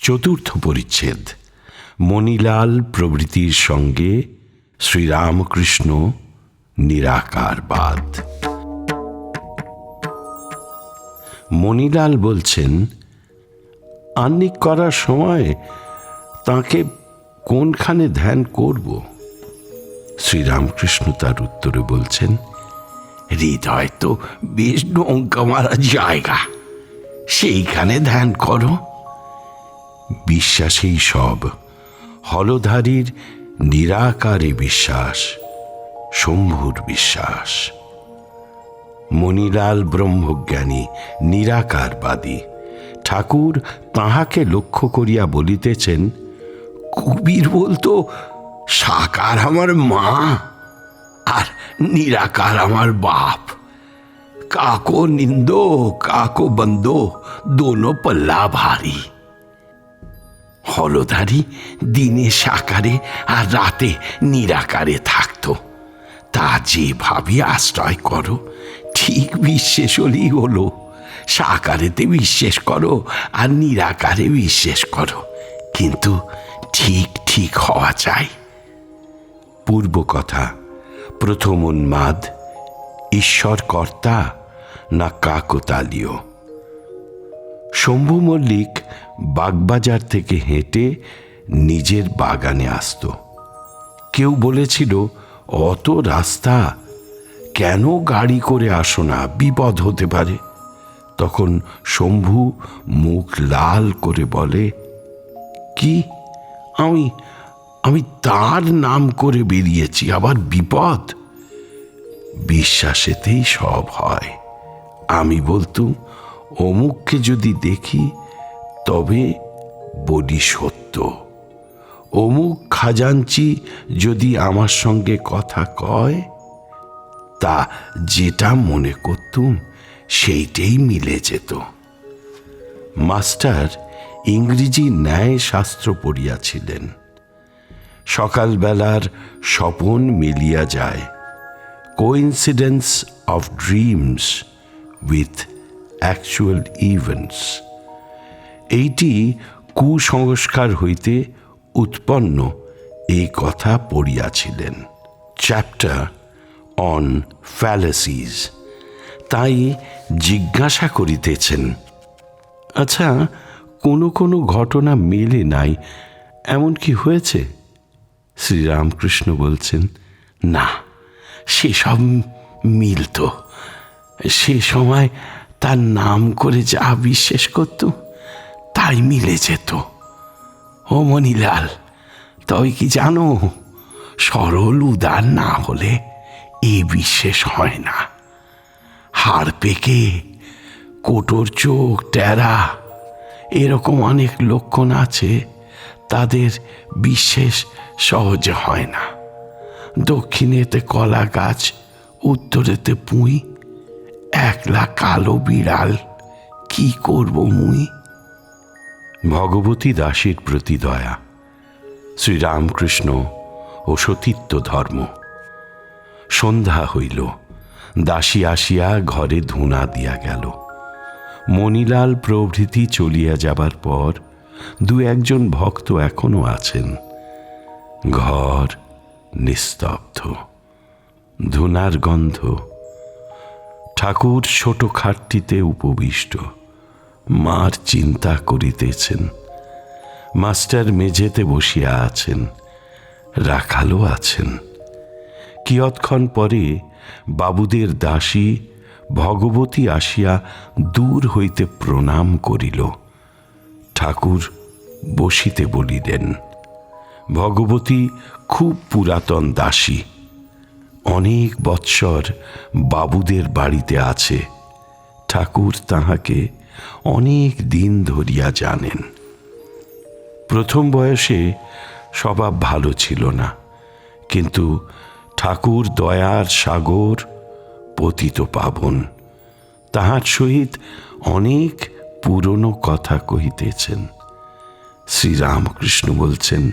চতুর্থ পরিচ্ছেদ। মণিলাল প্রভৃতির সঙ্গে শ্রীরামকৃষ্ণ নিরাকারবাদ মণিলাল বলছেন, আন্নিক করার সময় তাকে কোনখানে ধ্যান করব? শ্রীরামকৃষ্ণ তার উত্তরে বলছেন, হৃদয় তো বেশ ডঙ্কা মারা জায়গা। সেইখানে ধ্যান করো। বিশ্বাসেই সব। হলধারীর নিরাকারে বিশ্বাস, শম্ভুর বিশ্বাস। মণিলাল ব্রহ্মজ্ঞানী নিরাকারবাদী, ঠাকুর তাহাকে লক্ষ্য করিয়া বলিতেছেন, কবির বলতো সাকার আমার মা আর নিরাকার আমার বাপ। কাকো নিন্দো, কাকো বন্দো, দোনো পল্লা ভারী। হলধারী দিনে সাকারে আর রাতে নিরাকারে থাকতো। তা যেভাবে আশ্রয় করো, ঠিক বিশ্বাস হলেই হলো। সাকারেতে বিশ্বাস করো আর নিরাকারে বিশ্বাস করো। কিন্তু ঠিক ঠিক হওয়া চাই। পূর্ব কথা প্রথম উন্মাদ, ঈশ্বর কর্তা না কাকতালীয়। শম্ভু মল্লিক বাগবাজার থেকে হেঁটে নিজের বাগানে আসত। কেউ বলেছিল, অত রাস্তা, কেন গাড়ি করে আসো না? বিপদ হতে পারে। তখন শম্ভু মুখ লাল করে বলে, কি? আমি তার নাম করে বেরিয়েছি, আবার বিপদ? বিশ্বাসেতেই সব হয়। আমি বলতুম অমুককে যদি দেখি, তবে বলি সত্য। অমুক খাজাঞ্চি যদি আমার সঙ্গে কথা কয়, তা যেটা মনে করতুম, সেইটাই মিলে যেত। মাস্টার ইংরেজি ন্যায় শাস্ত্র পড়িয়াছিলেন। সকালবেলার স্বপন মিলিয়া যায়। Coincidence of dreams with actual events এইটি কুসংস্কার হইতে উৎপন্ন এই কথা পড়িয়াছিলেন। চ্যাপ্টার অন ফ্যালাসিজ তাই জিজ্ঞাসা করিতেছেন আচ্ছা কোনো কোনো ঘটনা মেলে নাই, এমন কি হয়েছে? শ্রীরামকৃষ্ণ বলছেন, না সেসব মিলত সে সময় তার নাম করে যা বিশ্বাস করত, তাই মিলে যেত। ও মণিলাল, তবে কি জানো, সরল উদার না হলে এ বিশ্বাস হয় না। হাড় পেকে কোটর চোখ টেরা এরকম অনেক লক্ষণ আছে তাদের বিশেষ সহজে হয় না। দক্ষিণেতে কলা গাছ, উত্তরেতে পুঁই, একলা কালো বিড়াল, কি করব মুই? ভগবতী দাসীর প্রতি দয়া, শ্রীরামকৃষ্ণ ও সতীত্ব ধর্ম। সন্ধ্যা হইল, দাসী আসিয়া ঘরে ধুনা দিয়া গেল। মণিলাল প্রভৃতি চলিয়া যাবার পর দু একজন ভক্ত এখনও আছেন। ঘর নিস্তব্ধ, ধুনার গন্ধ, ঠাকুর ছোট খাটটিতে উপবিষ্ট, মার চিন্তা করিতেছেন। মাস্টার মেঝেতে বসিয়া আছেন, রাখালও আছেন। কিয়ৎক্ষণ পরে বাবুদের দাসী ভগবতী আসিয়া দূর হইতে প্রণাম করিল। ঠাকুর বসিতে বলিলেন, ভগবতী খুব পুরাতন দাসী, অনেক বৎসর বাবুদের বাড়িতে আছে। ঠাকুর তাহাকে অনেক দিন ধরিয়া জানেন। প্রথম বয়সে স্বভাব ভালো ছিল না, কিন্তু ঠাকুর দয়ার সাগর পতিত পাবন, তাহার সহিত অনেক পুরনো কথা কহিতেছেন। শ্রীরামকৃষ্ণ বলছেন,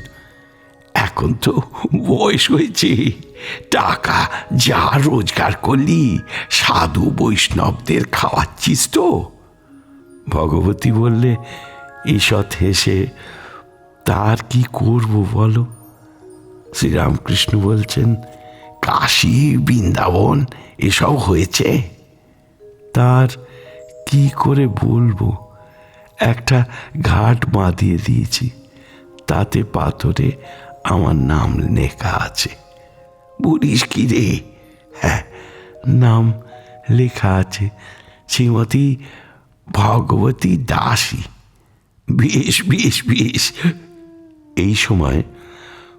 এখন তো বয়স হয়েছে, টাকা যা রোজগার করলি, সাধু বৈষ্ণবদের খাওয়াচ্ছিস তো? ভগবতী বললে ঈষৎ হেসে তার কি করব বলো? শ্রীরামকৃষ্ণ বলছেন, কাশী, বৃন্দাবন, এসব হয়েছে? তার কি করে বলব? একটা ঘাট বাঁধিয়ে দিয়েছি। তাতে পাথরে আমার নাম লেখা আছে। বলিস কি রে? হ্যাঁ নাম লেখা আছে শ্রীমতী ভগবতী দাসী। বেশ বেশ বেশ। এই সময়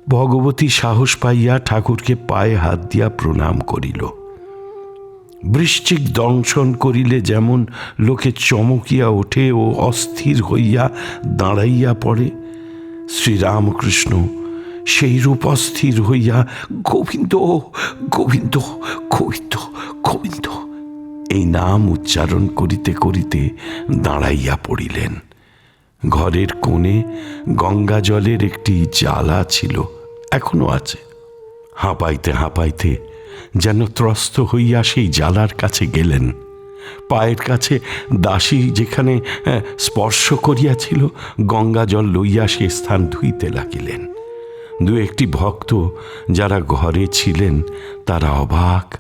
ভগবতী সাহস পাইয়া ঠাকুরকে পায়ে হাত দিয়া প্রণাম করিল। বৃশ্চিক দংশন করিলে যেমন লোকে চমকিয়া ওঠে ও অস্থির হইয়া দাঁড়াইয়া পড়ে। শ্রীরামকৃষ্ণ, সেই রূপ অস্থির হইয়া, গোবিন্দ গোবিন্দ গোবিন্দ গোবিন্দ। এই নাম উচ্চারণ করিতে করিতে দাঁড়াইয়া পড়িলেন। ঘরের কোণে গঙ্গা জলের একটি জ্বালা ছিল, এখনও আছে। হাঁপাইতে হাঁপাইতে যেন ত্রস্ত হইয়া সেই জ্বালার কাছে গেলেন। পায়ের কাছে দাসী যেখানে আহ, স্পর্শ করিয়াছিল গঙ্গা জল লইয়া সে স্থান ধুইতে লাগিলেন। দু একটি ভক্ত যারা ঘরে ছিলেন তারা অবাক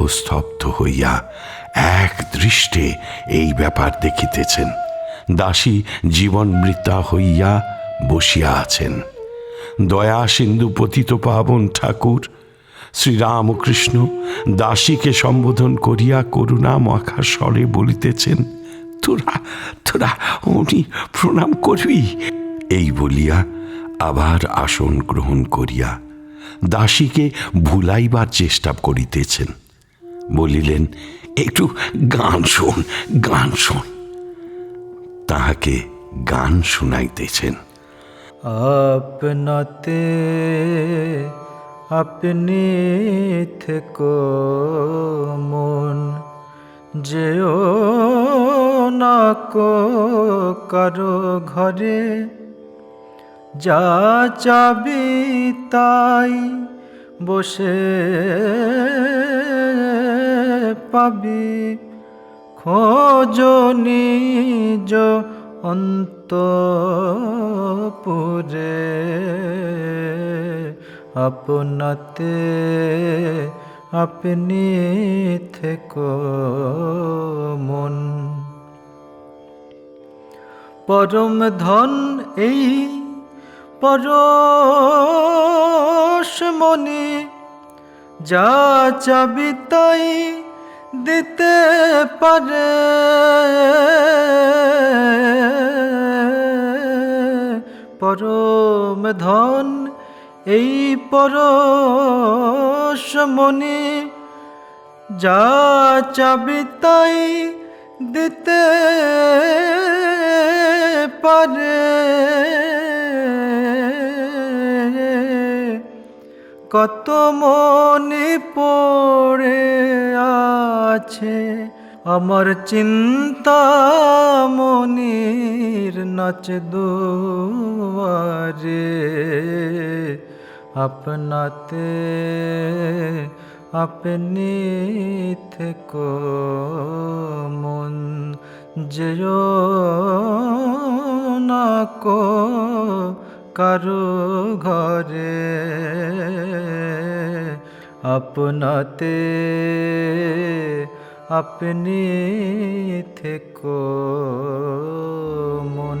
ও স্তব্ধ হইয়া এক দৃষ্টে এই ব্যাপার দেখিতেছেন। দাসী জীবন মৃতা হইয়া বসিয়া আছেন। দয়া সিন্ধু পতিত পাবন ঠাকুর শ্রীরামকৃষ্ণ দাসীকে সম্বোধন করিয়া করুণা মাখা স্বরে বলিতেছেন, তোরা তোরা উনি প্রণাম করবি? এই বলিয়া আবার আসন গ্রহণ করিয়া দাসীকে ভুলাইবার চেষ্টা করিতেছেন। বলিলেন, একটু গান শোন গান শোন। তাহাকে গান শুনাইতেছেন। আপনাতে আপনি থেকো মন, যেও না কো কারও ঘরে। যা চাবি তাই বসে পাবি, খোঁজো নিজ অন্তপুরে। আপনাতে আপনি থেকো মন পরম ধন এই পরশ মনি যা চাবি তাই দিতে পারে পরম ধন এই পরশ মনি যা চাবি তাই দিতে পারে। কত মনে পড়ে আছে আমার চিন্তা মনির নাচ দুয়ারে। আপনাতে আপনি থেকো মন যেও না কো কারও ঘরে আপনাতে আপনি থেকো মন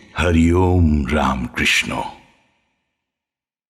हरिओम राम कृष्णो